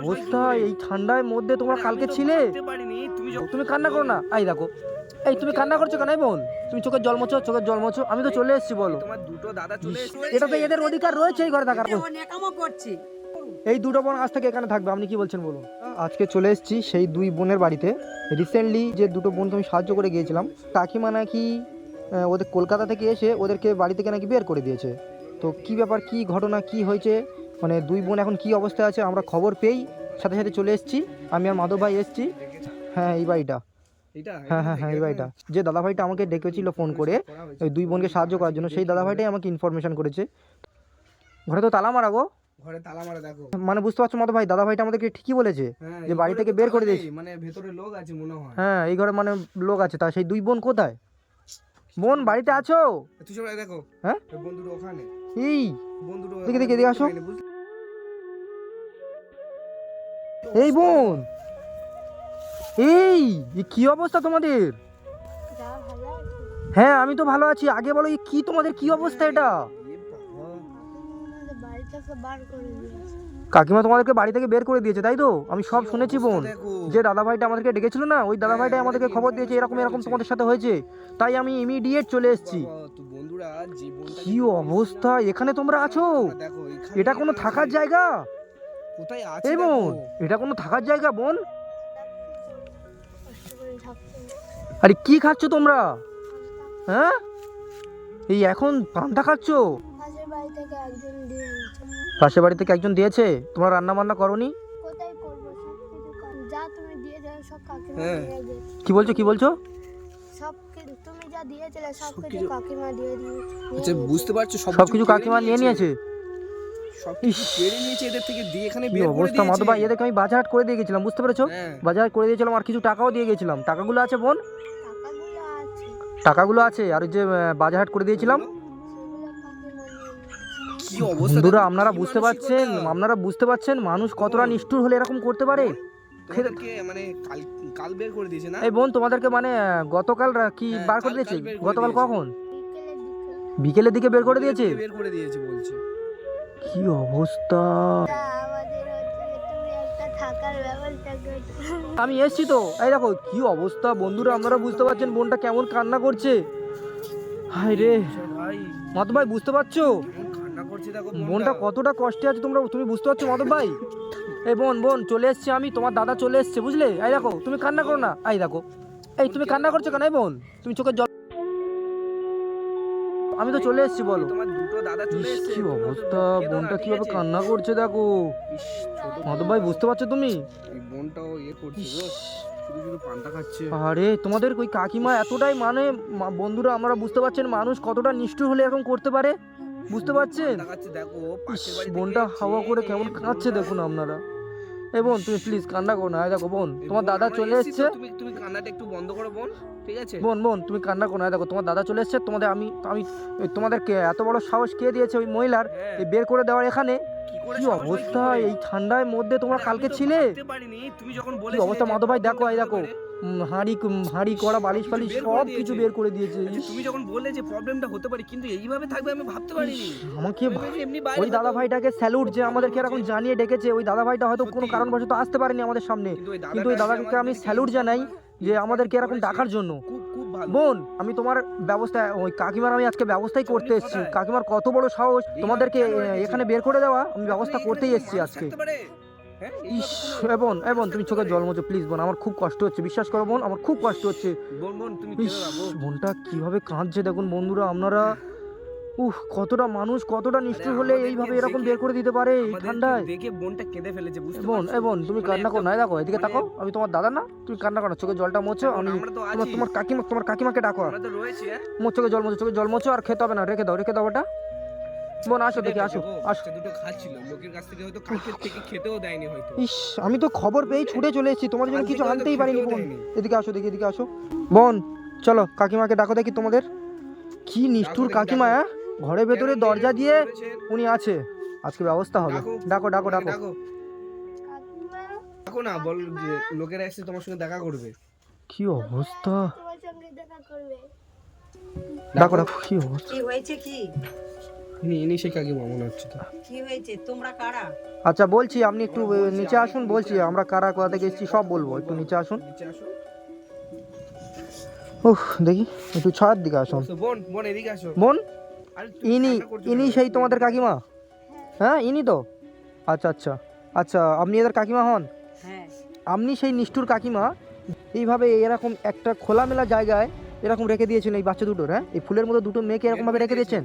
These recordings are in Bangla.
অবস্থা এই ঠান্ডার মধ্যে তোমরা কালকে ছিলে? তুমি তুমি কান্না করো না। এই দেখো এই তুমি কান্না করছ কেন? এই বোন তুমি চোখের জল মোছো চোখের জল মোছো আমি তো চলে এসেছি বলো। দুটো দাদা চলে এসেছে। এটা তো এদের অধিকার রয়েছে এই ঘরে থাকার। এই দুটো বোন আজ থেকে এখানে থাকবে আপনি কি বলছেন বলুন? আজকে চলে এসেছি সেই দুই বোনের বাড়িতে। রিসেন্টলি যে দুটো বোনকে আমি সাহায্য করে গিয়েছিলাম কাকিমা নাকি ওদের কলকাতা থেকে এসে ওদেরকে বাড়ি থেকে নাকি বের করে দিয়েছে। তো কি ব্যাপার কি ঘটনা কি হয়েছে? মানে দুই বোন এখন কি অবস্থায় আছে আমরা খবর পেয়েই সাথে সাথে চলে এসেছি। আমি আর মাধব ভাই এসেছি। হ্যাঁ এই বাড়িটা। হ্যাঁ হ্যাঁ হ্যাঁ এই বাড়িটা। যে দাদা ভাইটা আমাকে ডেকেছিল ফোন করে ওই দুই বোনকে সাহায্য করার জন্য সেই দাদা ভাইটাই আমাকে ইনফরমেশন করেছে। ঘরে তো তালা মারা গো। ঘরে তালা মারা দেখো। মানে বুঝতে পারছ মাধব ভাই দাদা ভাইটা আমাদেরকে ঠিকই বলেছে হ্যাঁ যে বাড়ি থেকে বের করে দিয়েছি। মানে ভেতরে লোক আছে মনে হয়। হ্যাঁ এই ঘরে মানে লোক আছে তা সেই দুই বোন কোথায়? বোন বাড়িতে আছো? তুই দেখো হ্যাঁ? বন্ধুটা ওখানে। এই বন্ধুটা দেখি, দেখে এদিকে আসো। এই বোন। এই কি অবস্থা তোমাদের? হ্যাঁ আমি তো ভালো আছি। আগে বলো কি তোমাদের কি অবস্থা এটা? কাকিমা তোমাদেরকে বাড়ি থেকে বের করে দিয়েছে তাই তো? আমি সব শুনেছি বোন। যে দাদা ভাইটা আমাদেরকে ডেকেছিল না ওই দাদা ভাইটাই আমাদেরকে খবর দিয়েছে এরকম এরকম। তোমাদের সাথে হয়েছে। তাই আমি ইমিডিয়েট চলে এসেছি। কি অবস্থা। এখানে তোমরা আছো? এটা কোনো থাকার জায়গা? কোথায় আছে এই বোন এটা কোনো থাকার জায়গা বোন। আরে কি খাচ্ছ তোমরা? হ্যাঁ? এই এখন পান্তা খাচ্ছ? পাশের বাড়ি থেকে একজন দিয়েছে। পাশের বাড়ি থেকে একজন দিয়েছে? তোমরা রান্না বান্না করনি? কোথায় করব সব কিছু কাম- যা তুমি দিয়ে যাও সব কাকিমা হ্যাঁ। কি বলছো কি বলছো? সব কিছু তুমি যা দিয়েছিলে সব কিছু সবকিছু- কাকিমা দিয়ে দিয়েছে। আচ্ছা বুঝতে পারছ সব সব কিছু কাকিমা নিয়ে নিয়েছে? সব কেড়ে নিয়েছে এদের থেকে দিয়ে এখানে কি বের করে অবস্থা মাধব ভাই? এদেরকে আমি বাজার হাট করে দিয়ে গেছিলাম বুঝতে পেরেছ? হ্যাঁ। বাজার হাট করে দিয়েছিলাম আর কিছু টাকাও দিয়ে গেছিলাম। টাকাগুলো আছে বোন? টাকাগুলো আছে। আর ওই যে আহ, বাজার হাট করে দিয়েছিলাম। বন্ধুরা আপনারা বুঝতে পারছেন? আপনারা বুঝতে পারছেন? মানুষ কতটা নিষ্ঠুর হলে এরকম করতে পারে? মানে কাল কাল বের করে দিয়েছে না? এই বোন তোমাদেরকে মানে গতকাল রা- কি হ্যাঁ, বার করে দিয়েছে? গতকাল কখন? বিকেলের দিকে। বিকেলের দিকে বের করে দিয়েছে? বের করে দিয়েছে বলছে। কি অবস্থা? আমি এসছি তো। এই দেখো কি অবস্থা? বন্ধুরা আপনারা বুঝতে পারছেন বোনটা কেমন কান্না করছে? হাই রে। মাধব ভাই বুঝতে পারছ? বোনটা কতটা কষ্টে আছে তোমরা তুমি বুঝতে পারছ মাধব ভাই? এই বোন বোন চলে এসছি আমি তোমার দাদা চলে এসছে বুঝলে? এই দেখো তুমি কান্না করো না। এই দেখো এই তুমি কান্না করছ কেন এই বোন? তুমি চোখের জল আমি তো চলে এসছি বলো। তোমার দুটো দাদা চলে এসেছে কি অবস্থা? বোনটা কীভাবে কান্না করছে দেখো। মাধব ভাই বুঝতে পারছ তুমি? বোনটাও ইয়ে করছে আরে তোমাদের ওই কাকিমা এতটাই মানে বন্ধুরা আপনারা বুঝতে পারছেন মানুষ কতটা নিষ্ঠুর হলে এরকম করতে পারে? বুঝতে পারছেন? বোনটা হাওয়া করে কেমন কাঁদছে দেখুন আপনারা। এ বোন তুমি প্লিজ কান্না করো না। এই দেখো বোন তোমার দাদা চলে এসেছে তুমি তুমি কান্নাটা একটু বন্ধ করো বোন ঠিক আছে? বোন বোন তুমি কান্না করো না। দেখো তোমার দাদা চলে এসছে। তোমাদের আমি আমি তোমাদেরকে এত বড় সাহস কে দিয়েছে ওই মহিলার? হ্যাঁ, বের করে দেওয়ার এখানে কি করে অবস্থা? এই ঠান্ডার মধ্যে তোমরা কালকে ছিলে? তুমি যখন বলেছিলে অবস্থা? মাধব ভাই দেখো এই দেখো হাঁড়ি হাঁড়ি কড়া বালিশ ফালিশ সব কিছু বের করে দিয়েছে। আচ্ছা, তুমি যখন বললে যে প্রবলেমটা হতে পারে কিন্তু এইভাবে থাকবে আমি ভাবতে পারিনি। আমাকে ওই দাদা ভাইটাকে স্যালুট যে আমাদেরকে এরকম জানিয়ে ডেকেছে ওই দাদা ভাইটা হয়তো কোনো। কারণবশত আসতে পারেনি আমাদের সামনে। কিন্তু ওই দাদাকে আমি স্যালুট জানাই যে আমাদেরকে এরকম ডাকার জন্য। বোন আমি তোমার ব্যবস্থা ওই কাকিমার আমি আজকে ব্যবস্থাই আচ্ছা, করতে এসেছি কাকিমার কত বড় সাহস তোমাদেরকে? এখানে বের করে দেওয়া আমি ব্যবস্থা করতেই এসেছি আজকে? হ্যাঁ, ইস এবন এবন বোন এ বোন তুমি চোখে জল মোছো প্লিজ বোন আমার খুব কষ্ট হচ্ছে বিশ্বাস করো বোন আমার খুব কষ্ট হচ্ছে। বোনটা কীভাবে কাঁদছে দেখুন বন্ধুরা আপনারা উহ কতটা মানুষ কতটা নিষ্ঠুর হলে এইভাবে এরকম বের করে দিতে পারে এই ঠান্ডায়? দেখে বোনটা কেঁদে ফেলেছে বুঝতে বোন এ বোন তুমি মানে কান্না করো না দেখো এদিকে মানে- তাকো আমি তোমার দাদা না তুমি কান্না করো চোখে জলটা মোছো দেখো, আমি তো তোমার তোমার কাকিমা তোমার কাকিমাকে ডাকো। হ্যাঁ? মোর চোখে জল মোছো চোখে জল মোছো আর খেতে হবে না রেখে দাও রেখে দাও ওটা। বোন আসো দেখি আসো আসো। দুটো খাচ্ছিল লোকের কাছ থেকে হয়তো কালকে থেকে খেতেও দেয়নি হয়তো। ইস আমি তো খবর পেয়ে ছুটে চলে এসেছি তোমাদের জন্য কিছু আনতেই পারিনি বোন। এদিকে আসো দেখি এদিকে আসো। বোন চলো কাকিমাকে ডাকো দেখি তোমাদের। কি নিষ্ঠুর কাকিমা হ্যাঁ? ঘরের ভেতরে দরজা দিয়ে উনি আছে। আজকে ব্যবস্থা হবে। ডাকো। ডাকো ডাকো ডাকো। না বল যে লোকেরা এসে তোমার সঙ্গে দেখা করবে। কি অবস্থা? তোমার সঙ্গে দেখা করবে। ডাকো ডাকো কি অবস্থা? কি হয়েছে কি? ইনি ইনি সেই কাকিমা মনে হচ্ছে তো। কি হয়েছে? তোমরা কারা? আচ্ছা বলছি আপনি একটু নিচে আসুন বলছি আমরা কারা কোথা থেকে এসেছি সব বলব। একটু নিচে আসুন। নিচে আসো উফ দেখি একটু ছয়ের দিকে আসুন। বোন বোন এদিকে আসো। বোন? ইনি ইনি সেই তোমাদের কাকিমা? হ্যাঁ ইনি তো? আচ্ছা আচ্ছা। আচ্ছা আপনি এদের কাকিমা হন? হ্যাঁ। আপনি সেই নিষ্ঠুর কাকিমা এইভাবে এরকম একটা খোলামেলা জায়গায় এরকম রেখে দিয়েছেন এই বাচ্চা দুটোর হ্যাঁ? এই ফুলের মতো দুটো মেয়েকে এরকমভাবে রেখে দিয়েছেন?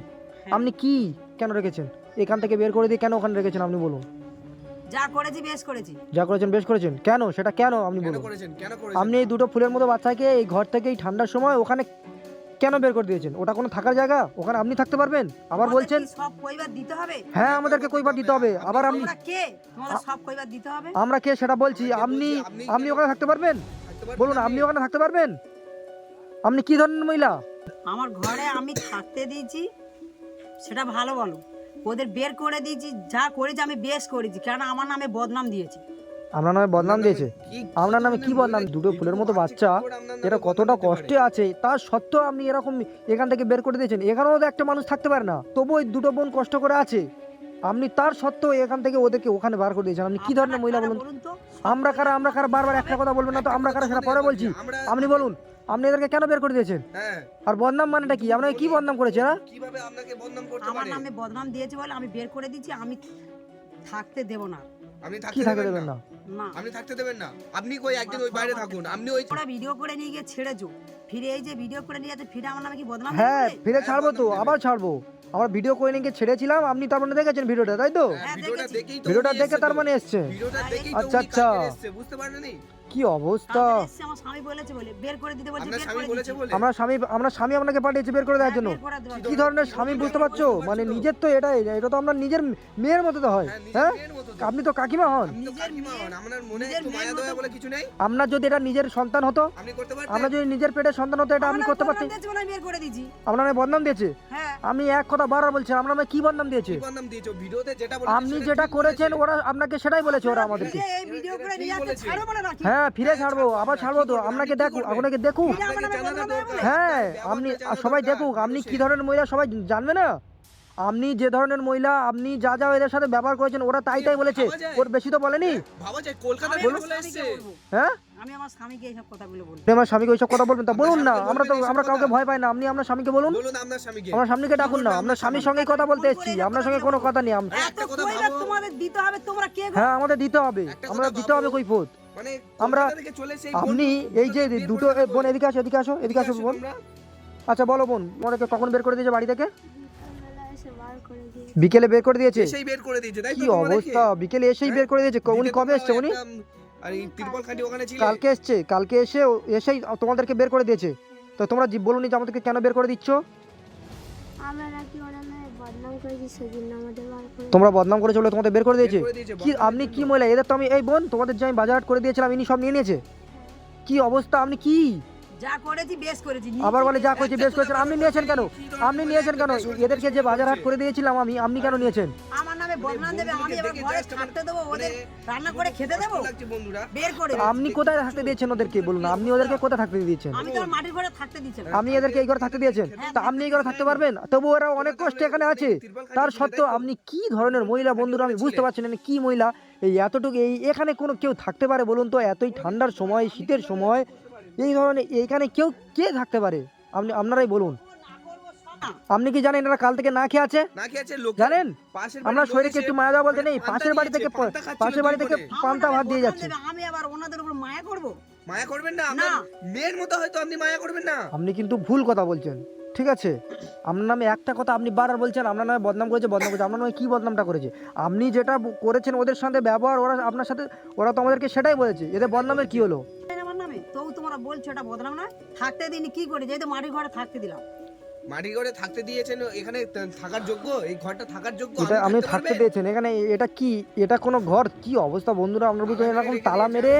আপনি কি কেন রেখেছেন? এখান থেকে বের করে দিয়ে কেন ওখানে রেখেছেন আপনি বলুন? যা করেছি বেশ করেছি। যা করেছেন বেশ করেছেন। কেন? সেটা কেন আপনি বলুন? করেছেন? কেন করেছেন? আপনি এই দুটো ফুলের মতো বাচ্চাকে এই ঘর থেকে এই ঠান্ডার সময় ওখানে কেন বের করে দিয়েছেন? ওটা কোনো থাকার জায়গা? ওখানে আপনি থাকতে পারবেন? আবার বলছেন সব কইবার দিতে হবে। হ্যাঁ আমাদেরকে কইবার দিতে হবে। আবার আপনি কে? তোমাদের সব কইবার দিতে হবে? আমরা কে সেটা বলছি। আপনি আপনি ওখানে থাকতে পারবেন? বলুন আপনি ওখানে থাকতে পারবেন? আপনি কি ধরনের মহিলা? আমার ঘরে আমি থাকতে দিয়েছি। সেটা ভালো বলো। ওদের বের করে দিয়েছি। যা করেছি আমি বেশ করেছি। কারণ আমার নামে বদনাম দিয়েছে। আপনার নামে বদনাম দিয়েছে। আপনার নামে কি বদনাম? দুটো ফুলের মতো বাচ্চা এটা কতটা কষ্টে আছে তার সত্ত্বেও আপনি এরকম এখান থেকে বের করে দিয়েছেন। এখানেও তো একটা মানুষ থাকতে পারে না। তবু ওই দুটো বোন কষ্ট করে আছে। আপনি তার সত্ত্বেও এখান থেকে ওদেরকে ওখানে বার করে দিয়েছেন। আপনি কি ধরনের মহিলা বলুন? বলুন আমরা কারা আমরা কারা বারবার একটা কথা বলবেন না তো? আমরা কারা সেটা পরে বলছি। আপনি বলুন আপনি এদেরকে কেন বের করে দিয়েছেন? হ্যাঁ। আর বদনাম মানেটা কি? আপনাকে কি বদনাম করেছে এরা কীভাবে আপনাকে বদনাম করতে আমার নামে বদনাম দিয়েছে বলে আমি বের করে দিয়েছি আমি থাকতে দেব না। আপনি থাকতে দেবেন না। আপনি থাকতে দেবেন না। আপনি কই একদিন ওই বাইরে থাকুন আপনি ওই ওরা ভিডিও করে নিয়ে গিয়ে ছেড়েছো ফিরে এই যে ভিডিও করে নিয়ে যাচ্ছে ফিরে আমার নামে কি বদনাম হ্যাঁ ফিরে ছাড়বো তো আবার ছাড়বো। আমার ভিডিও করে নিয়ে ছেড়েছিলাম আপনি তার মানে দেখেছেন ভিডিওটা তাই তো? হ্যাঁ, হ্যাঁ, ভিডিওটা দেখেছি। দেখেই তো ভিডিওটা উনি দেখে তার। মানে এসছে। ভিডিওটা দেখেই আচ্ছা, আচ্ছা। বুঝতে পারলেন? কি অবস্থা? আমার স্বামী বলেছে বলে বের করে দিতে বলছে আপনার বের স্বামী করে বলেছে বলে? আমরা স্বামী আমরা স্বামী আপনাকে পাঠিয়েছি বের করে দেওয়ার জন্য। হ্যাঁ, দেওয়ার কি ধরনের স্বামী বুঝতে পারছ? মানে নিজের তো এটাই এটা তো আপনার নিজের মেয়ের মতো তো হয়। হ্যাঁ, হ্যাঁ। আপনি তো কাকিমা হন। মেয়ে- আপনার মনে মায়া যদি এটা নিজের সন্তান হতো আমরা যদি নিজের পেটের সন্তান হতো এটা আমি করতে বদনাম পারতাম। দিয়েছে বলে আমি বের করে দিয়েছি। আপনার নামে বদনাম দিয়েছে? হ্যাঁ। আমি এক কথা বারবার বলছি আপনার কি বদনাম দিয়েছে? আপনি যেটা করেছেন ওরা আপনাকে সেটাই বলেছে ওরা আমাদেরকে। ফিরে এই ভিডিও করে নিয়ে যাচ্ছে বলেছে। ছাড়ো বলে নাকি? হ্যাঁ ফিরে হ্যাঁ, ছাড়বো ছাড়বো, আবার হ্যাঁ, ছাড়বো তো। আপনাকে দেখুক আপনাকে দেখুক। হ্যাঁ আপনি সবাই দেখুক আপনি কি ধরনের মহিলা সবাই জানবে না? আপনি যে ধরনের মহিলা আপনি যা যা এদের সাথে ব্যবহার করেছেন ওরা তাই তাই বলেছে। ওর বেশি তো বলেনি। হ্যাঁ আমি আমার স্বামীকে এইসব ওইসব কথা বলবেন তা? বলুন না আমরা তো আমরা কাউকে ভয় পাই না। আপনি আপনার স্বামীকে বলুন। বলুন আপনার স্বামীকে। আমার স্বামীকে ডাকুন না। আপনার স্বামীর সঙ্গেই কথা বলতে এসেছি। আপনার সঙ্গে কোনো কথা নেই। হ্যাঁ? হ্যাঁ আমাদের দিতে হবে। আমরা দিতে হবে ভাবো। কৈফত। আমরা- কলকাতা থেকে চলে এসে এই আপনি এই যে দুটো বোন এদিকে আসো এদিকে আসো এদিকে আসো বোন। আচ্ছা বলো বোন মোটাকে কখন বের করে দিয়েছে বাড়ি থেকে? বিকেলে বের করে দিয়েছে? বের করে দিয়েছে তাই কি তোমাদেরকে? অবস্থা বিকেলে এসেই হ্যাঁ? বের করে দিয়েছে। উনি কবে এসছে উনি? কালকে এসছে কালকে এসে এসেই তোমাদেরকে বের করে দিয়েছে। তো তোমরা জি- বলুনি যে আমাদেরকে কেন বের করে দিচ্ছ? আমরা নাকি তোমরা বদনাম করে চলে তোমাদের বের করে দিয়েছে? বের করে দিয়েছে, কি আপনি কি মহিলা? এদের তো আমি এই বোন তোমাদের যে আমি বাজার হাট করে দিয়েছিলাম ইনি সব নিয়ে নিয়েছে। কি অবস্থা? আপনি কি? যা করেছি বেশ করেছি। আবার বলে যা করেছি বেশ করেছেন আপনি নিয়েছেন কেন? আপনি নিয়েছেন কেন? এদেরকে যে বাজার হাট করে দিয়েছিলাম আমি আপনি কেন নিয়েছেন? আমার নামে বদনাম দেবে আমি এবার ঘরে থাকতে দেবো ওদের রান্না করে খেতে দেবো? কষ্ট লাগছে বন্ধুরা বের করে আপনি কোথায় থাকতে দিয়েছেন ওদেরকে বলুন? আপনি ওদেরকে কোথায় থাকতে দিয়েছেন? আমি তো মাটির ঘরে থাকতে দিচ্ছি আপনি এদেরকে এই ঘরে থাকতে দিয়েছেন? তা আপনি এই ঘরে থাকতে পারবেন? তবু ওরা অনেক কষ্টে এখানে আছে। তার সত্ত্বেও আপনি কি ধরনের মহিলা বন্ধুরা আমি বুঝতে পারছি না কি মহিলা? এই এতটুকু এই এখানে কোনো কেউ থাকতে পারে বলুন তো? এতই ঠান্ডার সময় শীতের সময় এই ধরনের এইখানে কেউ কে থাকতে পারে? আপনি আপনারাই বলুন। আপনি কি জানেন এরা কাল থেকে না খেয়ে আছে? না কি আছে লোক জানেন? পাশের আমরা শরীরকে একটু মায়া দেওয়া বলতে নেই পাশের বাড়ি থেকে পাশের বাড়ি থেকে। পান্তা ভাত দিয়ে যাচ্ছে। আমি আবার ওনাদের উপর মায়া করব? মায়া করবেন না। আপনার মেয়ের মতো হয়তো আপনি মায়া করবেন না। আপনি কিন্তু ভুল কথা বলছেন। ঠিক আছে? আপনার নামে একটা কথা আপনি বারবার বলছেন, আপনার নামে বদনাম করেছে বদনাম করেছে, আপনার নামে কী বদনামটা করেছে? আপনি যেটা করেছেন ওদের সাথে ব্যবহার, ওরা আপনার সাথে, ওরা তো আমাদেরকে সেটাই বলেছে, এদের বদনামের কী হলো? আমার নামে? তবু তোমরা বলছো এটা বদনাম না থাকতে দিন কী করি যেহেতু মাটির ঘরে থাকতে দিলাম। মাটি ঘরে থাকতে দিয়েছেন এখানে থাকার যোগ্য? এই ঘরটা থাকার যোগ্য? এটা আপনি থাকতে দিয়েছেন এখানে এটা কি? এটা কোনো ঘর? কি অবস্থা বন্ধুরা? আমরা বুঝতে এরকম তালা মেরে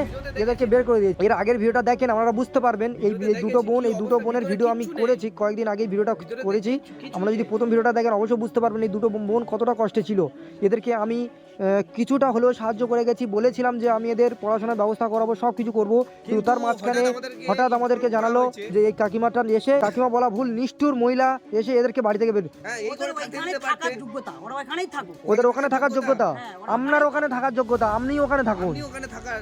এদেরকে বের করে দিয়েছি। এর আগের ভিডিওটা দেখেন আপনারা বুঝতে পারবেন। এই দুটো বোন এই দুটো বোনের ভিডিও আমি করেছি কয়েকদিন আগে ভিডিওটা করেছি। আমরা যদি প্রথম ভিডিওটা দেখেন অবশ্যই বুঝতে পারবেন এই দুটো বোন কতটা কষ্টে ছিল। এদেরকে আমি কিছুটা হলেও সাহায্য করে গেছি। বলেছিলাম যে আমি এদের পড়াশোনার ব্যবস্থা করাবো সব কিছু করব। কিন্তু তার মাঝখানে হঠাৎ আমাদেরকে জানালো যে এই কাকিমাটা এসে কাকিমা বলা ভুল নিষ্ঠুর মহিলা মহিলা এসে এদেরকে বাড়ি থেকে বের হ্যাঁ ওদের যোগ্যতা ওখানে থাকার যোগ্যতা? হ্যাঁ, আপনার ওখানে থাকার যোগ্যতা? আপনি ওখানে থাকুন। ওখানে থাকার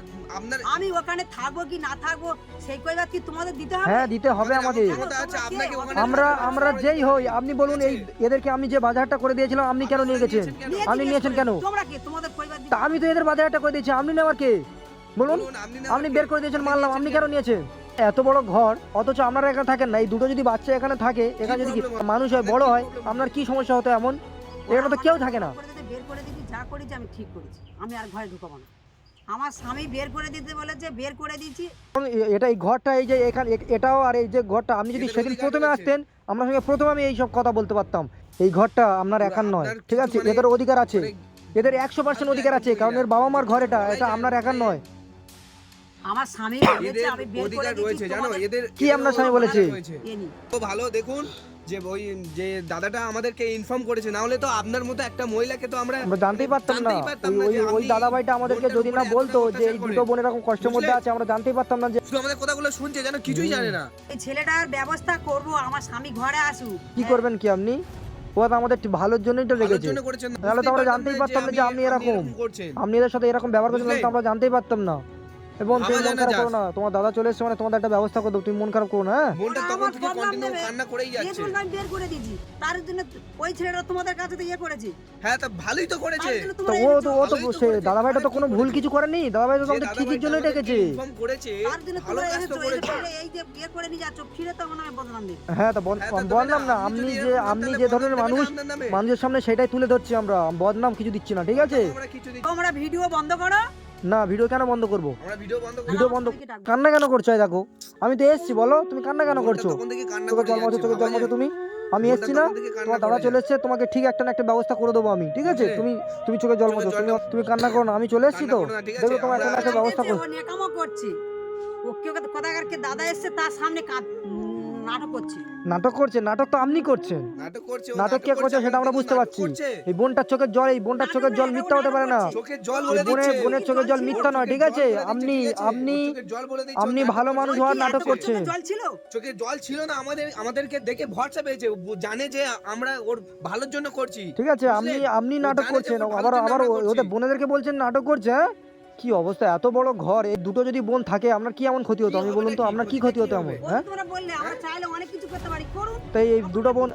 আমি ওখানে থাকব কি না থাকব সেই কি তোমাদের দিতে হবে? হ্যাঁ দিতে হবে আমাদের আমরা আমরা যেই হই আপনি বলুন এই এদেরকে আমি যে বাজারটা করে দিয়েছিলাম আপনি কেন নিয়ে গেছেন? আপনি নিয়েছেন কেন? তোমরা কি? তোমাদের কইবার তা আমি তো এদের বাজারটা করে দিয়েছি আপনি নেওয়ার কে? বলুন আপনি বের করে দিয়েছেন মানলাম আপনি কেন নিয়েছেন? এত বড় ঘর অথচ আপনারা এখানে থাকেন না। এই দুটো যদি বাচ্চা এখানে থাকে এখানে যদি? মানুষ হয় বড় হয় আপনার কি সমস্যা হতো এমন? এখানে তো কেউ থাকে না। বের করে দিয়েছি যা করেছি আমি ঠিক করেছি। আমি আর ঘরে ঢুকাবো না। আমার স্বামী বের করে দিতে বলেছে বের করে দিয়েছি। এটা এই ঘরটা এই যে এখানে এটাও আর এই যে ঘরটা আপনি যদি সেদিন প্রথমে আসতেন আপনার সঙ্গে প্রথমে আমি এই সব কথা বলতে পারতাম। এই ঘরটা আপনার একার নয় ঠিক আছে? মানে- এদের অধিকার আছে। মানে এদের একশো পার্সেন্ট অধিকার আছে কারণ এর বাবা মার ঘর এটা এটা আপনার একার নয়। আমার স্বামী বলেছে আমি বের করে অধিকার রয়েছে জানো? এদের কি আপনার স্বামী বলেছে? তো ভালো দেখুন যে ওই যে দাদাটা আমাদেরকে ইনফর্ম করেছে না হলে তো আপনার মতো একটা মহিলাকে তো আমরা আমরা জানতেই পারতাম না। ওই ওই যে দাদা ভাইটা আমাদেরকে যদি না বলতো যে এই দুটো বোন এরকম কষ্টের মধ্যে আছে আমরা জানতেই পারতাম না যে শুধু আমাদের কথাগুলো শুনছে যেন কিছুই জানে না। এই ছেলেটার ব্যবস্থা করব আমার স্বামী ঘরে আসুক। কি করবেন কি আপনি? ও তো আমাদের ভালোর জন্যই তো না। নাহলে তো আমরা জানতেই পারতাম না যে আপনি এরকম। আপনি এদের সাথে এরকম ব্যবহার করছেন তো আমরা জানতেই পারতাম না। এবং তুমি মন খারাপ করো না। তোমার দাদা চলে এসেছে মানে তোমাদের একটা ব্যবস্থা করে দেবো তুমি মন খারাপ করো না হ্যাঁ? তখন থেকে কন্টিনিউ কান্না করেই যে যাচ্ছে। বলবে আমি বের করে দিয়েছি। তার জন্য ওই ছেলেটা তোমাদের কাছে তো ইয়ে করেছে। হ্যাঁ তা ভালোই তো করেছে। তো ও তো ও তো সে দাদা ভাইটা তো কোনো ভুল কিছু করেনি। দাদা ভাই তো যে আমাদের দাদা ঠিকই ভাইটা জন্যই আমাদেরকে ডেকেছে। inform করেছে। তার জন্য তোমরা কাজ এনেছো তো এই করেছে। ছেলে এই যে বিয়ে করে নিয়ে যাচ্ছ ফিরে তো বদনাম দিবে হ্যাঁ তো বল- হ্যাঁ, বললাম না আপনি যে আপনি যে ধরনের মানুষ মানুষের সামনে সেটাই তুলে ধরছি আমরা। বদনাম কিছু দিচ্ছি না ঠিক আছে? তোমরা ভিডিও বন্ধ করো। না ভিডিও কেন বন্ধ করব? ভিডিও বন্ধ। কান্না কেন করছ দেখো? আমি তো এসেছি বলো তুমি কান্না কেন করছ? ভাবা মতো যায়? তুমি? আমি এসেছি না তোমার দাদা চলে এসেছে তোমাকে ঠিক একটা না একটা ব্যবস্থা করে দেবো আমি ঠিক আছে? তুমি তুমি চোখে জল মতো তুমি তুমি কান্না করো না আমি চলে এসেছি তো? দেখো তোমার একটা ব্যবস্থা করছি কর ও নেকামো করছে। ও কেউ কথাকারকে দাদা এসছে তার সামনে কাঁদ নাটক করছে। নাটক করছে নাটক তো আপনি করছেন। নাটক করছে নাটক কে করছে সেটা আমরা বুঝতে পারছি। এই বোনটার চোখের জল এই বোনটার চোখের জল মিথ্যা হতে পারে না। চোখের জল বলে দিচ্ছে। বোনের চোখের জল মিথ্যা নয় ঠিক আছে? আপনি? আপনি আপনি ভালো মানুষ হওয়ার নাটক করছেন। চোখে জল ছিল? চোখে জল ছিল না আমাদের আমাদেরকে দেখে ভরসা পেয়েছে। জানে যে আমরা ওর ভালোর জন্য করছি। ঠিক আছে আপনি আপনি নাটক করছেন। আবার আবার। ওদের বোনেদেরকে বলছেন নাটক করছে হ্যাঁ? কি অবস্থা? এত বড় ঘর এই দুটো যদি বোন থাকে আপনার কি এমন ক্ষতি হতো? আমি বলুন তো? আপনার কি ক্ষতি হতো এমন হবে? হ্যাঁ? তোমরা বললে আমরা চাইলে অনেক কিছু করতে পারি করুন। তাই এই দুটো বোন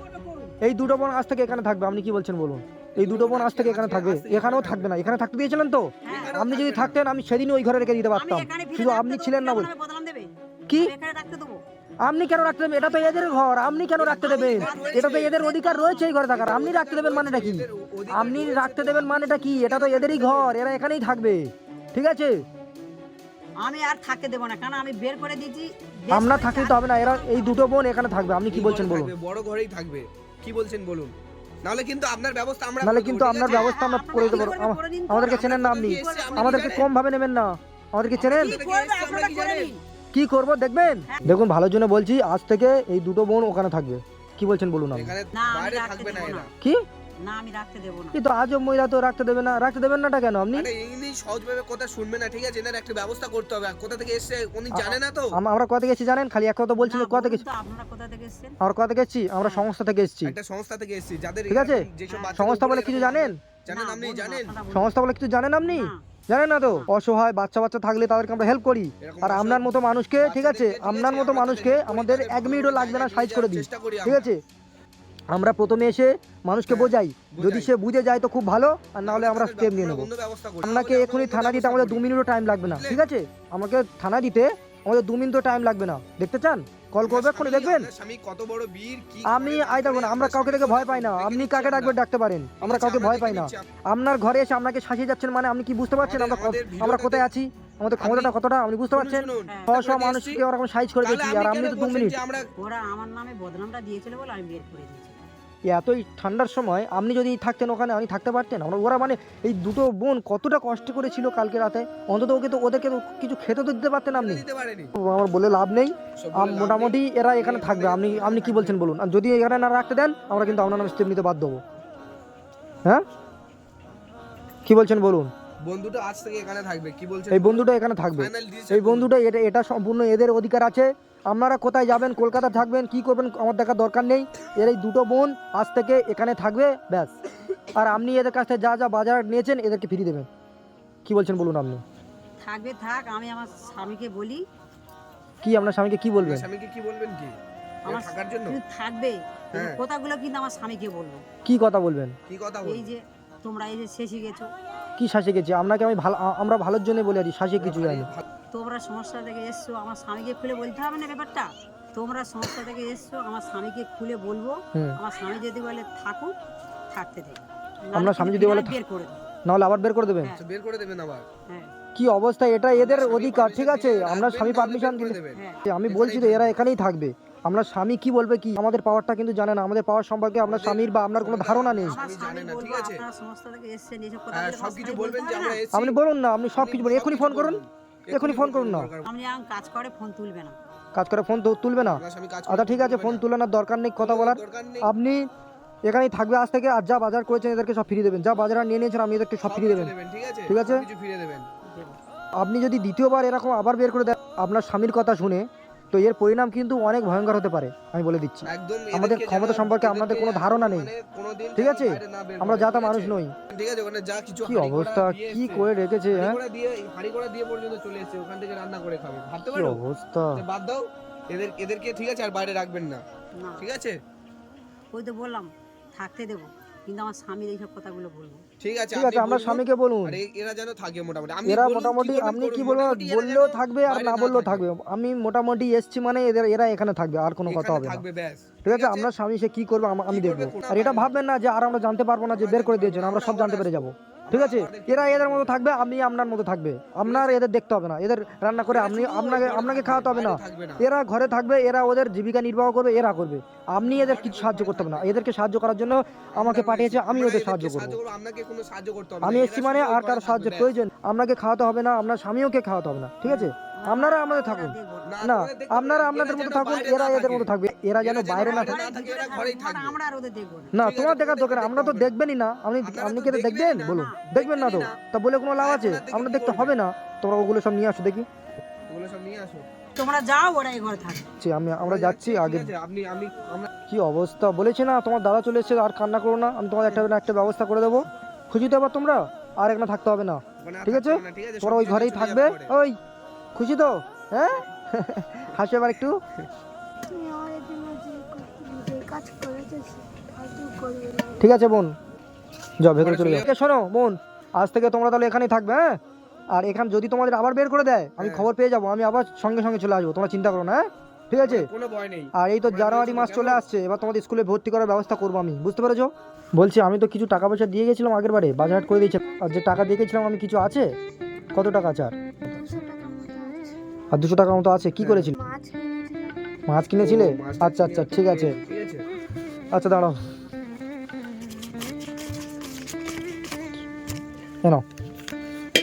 এই দুটো বোন আজ থেকে এখানে থাকবে আপনি কি বলছেন বলুন? এই দুটো বোন আজ থেকে এখানে থাকবে এখানেও থাকবে না এখানে থাকতে দিয়েছিলেন তো? হ্যাঁ, আপনি যদি থাকতেন আমি সেদিনই ওই ঘরে রেখে দিতে পারতাম। শুধু আপনি ছিলেন না বলে কি আমি এখানে রাখতে দেবো। আপনি কেন রাখতে দেবেন? এটা তো এদের ঘর আপনি কেন রাখতে দেবেন? এটা তো এদের অধিকার রয়েছে এই ঘরে থাকার আপনি রাখতে দেবেন মানেটা কি? আপনি রাখতে দেবেন মানেটা কি? এটা তো এদেরই ঘর এরা এখানেই থাকবে। ঠিক আছে? আমি আর থাকতে দেবো না কারণ আমি বের করে দিয়েছি। আমরা থাকলে তো হবে না এরা এই দুটো বোন এখানে থাকবে আপনি কি বলছেন বলুন? বড় ঘরেই থাকবে। কি বলছেন বলুন? নাহলে কিন্তু আপনার ব্যবস্থা আমরা নাহলে কিন্তু আপনার ব্যবস্থা আমরা করে দেবো। আমাদেরকে চেনেন না আপনি। আমাদেরকে কম ভাবে নেবেন না। আমাদেরকে চেনেন? কি করবে দেখবেন? দেখুন ভালোর জন্য বলছি আজ থেকে এই দুটো বোন ওখানে থাকবে। কি বলছেন বলুন আপনি? না, বাইরে থাকবে না এরা না। কি? না আমি রাখতে দেবো না। কিন্তু আজও মহিলা তো রাখতে দেবে না। রাখতে দেবেন নাটা কেন আপনি? আরে ইনি সহজভাবে কথা শুনবে না ঠিক আছে? এনার একটা ব্যবস্থা করতে হবে। কোথা থেকে এসছে উনি জানে না তো? আমরা কোথা থেকে এসেছি জানেন? খালি এক কথা বলছি না, কোথা থেকে তো আপনারা কোথা থেকে এসেছেন? আমরা কোথা থেকে এসেছি? আমরা সংস্থা থেকে এসেছি। একটা সংস্থা থেকে এসেছি যাদের ঠিক আছে? সংস্থা বলে কিছু জানেন? জানেন আপনি জানেন? সংস্থা বলে কিছু জানেন আপনি? জানেন না তো? অসহায় বাচ্চা বাচ্চা থাকলে তাদেরকে আমরা হেল্প করি। আর আপনার মতো মানুষকে ঠিক আছে? আপনার মতো মানুষকে আমাদের এক মিনিটও লাগবে না সাইজ করে দিই ঠিক আছে? আমরা প্রথমে এসে মানুষকে হ্যাঁ, বোঝাই। যদি সে বুঝে যায় তো খুব ভালো আর না হলে আমরা স্টেপ নিয়ে নেব। আপনাকে এখনই থানা দিতে আমাদের দু মিনিটও টাইম লাগবে না ঠিক আছে? আমাকে থানা দিতে আমাদের দু মিনিটও টাইম লাগবে না। দেখতে চান? কল করবে এক্ষুনি দেখবেন? আপনার স্বামী কত বড় বীর কি আমি আই দেখুন আমরা কাউকে দেখে ভয় পাই না। আপনি কাকে ডাকবেন ডাকতে পারেন? আমরা কাউকে ভয় পাই না। আপনার ঘরে এসে আপনাকে শাসিয়ে যাচ্ছেন মানে আপনি কি বুঝতে পারছেন? আমরা আমরা কোথায় আছি? আমাদের ক্ষমতাটা কতটা? আপনি বুঝতে পারছেন? হ্যাঁ। ছশো মানুষকে ওরকম সাইজ করে দিচ্ছি আর আপনি আপনি তো দু মিনিট। ওরা আমার নামে বদনামটা দিয়েছিল বলে আমি বের করে দিয়েছি। এতই ঠান্ডার সময় আপনি যদি থাকতেন ওখানে আপনি থাকতে পারতেন? আমরা ওরা মানে এই দুটো বোন কতটা কষ্ট করেছিল কালকে রাতে? অন্তত ওকে তো ওদেরকে তো কিছু খেতে তো দিতে পারতেন আপনি। আমার বলে লাভ নেই। মোটামুটি এরা এখানে থাকবে। আপনি আপনি কি বলছেন বলুন? আর যদি এখানে না রাখতে দেন আমরা কিন্তু আপনার নামে স্টেপ নিতে বাধ্য হব। হ্যাঁ? কি বলছেন বলুন? বন্ধুটা আজ থেকে এখানে থাকবে। কি বলছেন এই বন্ধুটা এখানে থাকবে। এই বন্ধুটা এটা এটা সম্পূর্ণ এদের অধিকার আছে। আপনারা কোথায় যাবেন কলকাতা থাকবেন কি করবেন আমার দেখার দরকার নেই। এর এই দুটো বোন আজ থেকে এখানে থাকবে ব্যাস। আর আপনি এদের কাছ থেকে যা যা বাজার নিয়েছেন এদেরকে ফিরিয়ে দেবেন। কি বলছেন বলুন আপনি? থাকবে থাক আমি আমার স্বামীকে বলি। কি আপনার স্বামীকে কি বলবেন? স্বামীকে কি বলবেন কি? আমার থাকার জন্য? থাকবে হ্যাঁ। কথাগুলো কিন্তু আমার স্বামীকে বলব। কি কথা বলবেন? কি কথা এই যে তোমরা এই যে শেষে গেছো। কি শাসে গেছি? আপনাকে আমি ভালো আমরা ভালোর জন্য বলে আছি শাসে কিছু যায়নি তোমরা সমস্যা থেকে এসছো আমার স্বামীকে খুলে বলতে হবে না ব্যাপারটা? তোমরা সমস্যা থেকে এসছো আমার স্বামীকে খুলে বলব। আমার স্বামী যদি বলে থাকুক থাকতে দেবে। আপনার স্বামী যদি বলে বের করে দেবে। নাহলে আবার বের করে দেবেন? হ্যাঁ। আচ্ছা, বের করে দেবেন আবার। হ্যাঁ। কি অবস্থা? এটা এদের অধিকার ঠিক আছে? আমরা স্বামী পারমিশন দিলে দেবেন। হ্যাঁ। আমি বলছি তো। এরা এখানেই থাকবে। আমরা স্বামী কি বলবে কি আমাদের পাওয়ারটা কিন্তু জানে না। আমাদের পাওয়ার সম্পর্কে আপনার স্বামীর বা আপনার কোনো ধারণা নেই। আমার স্বামী জানে না, ঠিক আছে? আপনারা সমস্যা থেকে এসছেন এইসব কথা বলে সবকিছু বাসায় বলবেন যে আমরা এসেছি। আপনি বলুন না আপনি সব কিছু বলুন। এখনই ফোন করুন। এখনই ফোন করুন না। আমি এখন কাজ করে ফোন তুলবে না। কাজ করে ফোন তো তুলবে না? কাজ আচ্ছা ঠিক আছে ফোন তুলানোর দরকার নেই কথা বলার। আপনি এখানেই থাকবে আজ থেকে আর যা বাজার করেছেন এদেরকে সব ফিরিয়ে দেবেন। যা বাজার আর নিয়ে নিয়েছেন আমি এদেরকে সব ফিরিয়ে দেবেন। ঠিক আছে? ঠিক আছে? কিছু দেবেন। আপনি যদি দ্বিতীয়বার এরকম আবার বের করে দেন আপনার স্বামীর কথা শুনে তো এর পরিণাম কিন্তু অনেক ভয়ঙ্কর হতে পারে আমি বলে দিচ্ছি। একদম আমাদের ক্ষমতা সম্পর্কে আপনাদের কোনো ধারণা নেই। মানে ঠিক আছে? আমরা যা ঠিক মানুষ নই। ঠিক আছে ওখানে যা কিছু কি অবস্থা? কি করে রেখেছে হ্যাঁ? দিয়ে হাঁড়ি দিয়ে পর্যন্ত চলে এসেছে। ওখান থেকে রান্না করে খাবে। ভাবতে কি পারো? অবস্থা? বাদ দাও। এদের এদেরকে ঠিক আছে আর বাইরে রাখবেন না। না। ঠিক আছে? ওই তো বললাম থাকতে দেবো। কিন্তু আমার স্বামীর এইসব কথাগুলো বলব। ঠিক আছে ঠিক আছে আমরা স্বামীকে বলুন। আর এরা যেন থাকে মোটামুটি। আপনি এরা মোটামুটি আপনি কি বলব বললেও থাকবে আর না না বললেও থাকবে। আমি মোটামুটি এসছি মানে এদের এরা এখানে থাকবে আর কোনো কথা হবে না। ঠিক আছে আমরা স্বামী সে কি করব আমি দেখব। আর এটা ভাববেন না যে আর আমরা জানতে পারব না যে বের করে দিয়েছেন আমরা সব জানতে পেরে যাব। ঠিক আছে? এরা এদের মতো থাকবে আপনি আপনার মতো থাকবে। আপনার এদের দেখতে হবে না। এদের রান্না করে আপনি আপনাকে আপনাকে খাওয়াতে হবে না। এরা ঘরে থাকবে এরা ওদের জীবিকা নির্বাহ করবে এরা করবে। আপনি এদের কিছু সাহায্য করতে হবে না। এদেরকে সাহায্য করার জন্য আমাকে পাঠিয়েছে আমি ওদের সাহায্য করব। আমি এসছি মানে আর কারও সাহায্যের প্রয়োজন। আপনাকে খাওয়াতে হবে না আপনার স্বামীওকে খাওয়াতে হবে না। ঠিক আছে? আপনারা আমাদের থাকুন। না। আপনারা আপনাদের মতো থাকুন এরা এদের মতো থাকবে এরা যেন বাইরে না থাকে। না তোমার দেখার দরকার আমরা তো দেখবেনই না। আপনি আপনি কি দেখবেন? বলুন। দেখবেন না তো। তা বলে কোনো লাভ আছে? আপনার আমরা দেখতে হবে না। তোমরা ওগুলো সব নিয়ে আসো দেখি। ওগুলো সব নিয়ে আসো। তোমরা যাও ওরা এই ঘরে থাকবে। আমি আমরা যাচ্ছি আগে। আপনি আমি কি অবস্থা? বলেছি না তোমার দাদা চলে এসেছে আর কান্না করো না। আমি তোমার একটা একটা ব্যবস্থা করে দেবো। তো তোমরা আর এখানে থাকতে হবে না। মানে ঠিক আছে? থাকতে হবে না, ঠিক আছে তোমরা ওই ঘরেই থাকবে। ওই খুশি তো? হ্যাঁ? হাসো এবার একটু। ঠিক আছে বোন। যাও ভেতরে চলে যাও। শোনো বোন আজ থেকে তোমরা তাহলে এখানেই থাকবে হ্যাঁ? আর এখান যদি তোমাদের আবার বের করে দেয় আমি হ্যাঁ। খবর পেয়ে যাব আমি আবার সঙ্গে সঙ্গে চলে আসব তোমরা চিন্তা করো না হ্যাঁ? ঠিক আছে? কোনো ভয় নেই। আর এই তো জানুয়ারি মাস চলে আসছে এবার তোমাদের স্কুলে ভর্তি করার ব্যবস্থা করব আমি বুঝতে পেরেছ? বলছি আমি তো কিছু টাকা পয়সা দিয়ে গেছিলাম আগের বারে বাজার হাট করে দিয়েছে আর যে টাকা দিয়ে গেছিলাম আমি কিছু আছে? কত টাকা আছে আর? আর দুশো টাকার মতো আছে কি করেছিল? মাছ কিনেছিলে। আচ্ছা আচ্ছা ঠিক আছে। আচ্ছা দাঁড়াও। কেন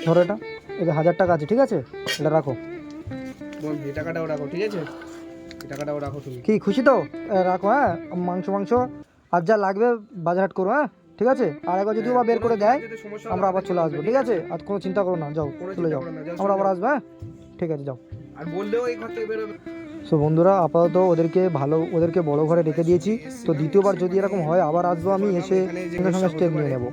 ধরো এটা। এই যে হাজার টাকা আছে ঠিক আছে? এটা রাখো। এই টাকাটাও রাখো ঠিক আছে? এই টাকাটাও রাখো তুমি। কি খুশি তো? রাখো হ্যাঁ? মাংস মাংস। আর যা লাগবে বাজার হাট করো হ্যাঁ? ঠিক আছে? আর একবার যদি বা বের করে দেয় আমরা আবার চলে আসব ঠিক আছে? আর কোনো চিন্তা করো না যাও চলে যাও। আমরা আবার। আসব হ্যাঁ? ঠিক আছে যাও। আর বললেও এই ঘর থেকে বেরোবে সো বন্ধুরা আপাতত ওদেরকে ভালো ওদেরকে বড় ঘরে রেখে দিয়েছি। তো দ্বিতীয়বার যদি এরকম হয় আবার আসব আমি এসে সঙ্গে সঙ্গে স্টেপ নিয়ে নেব।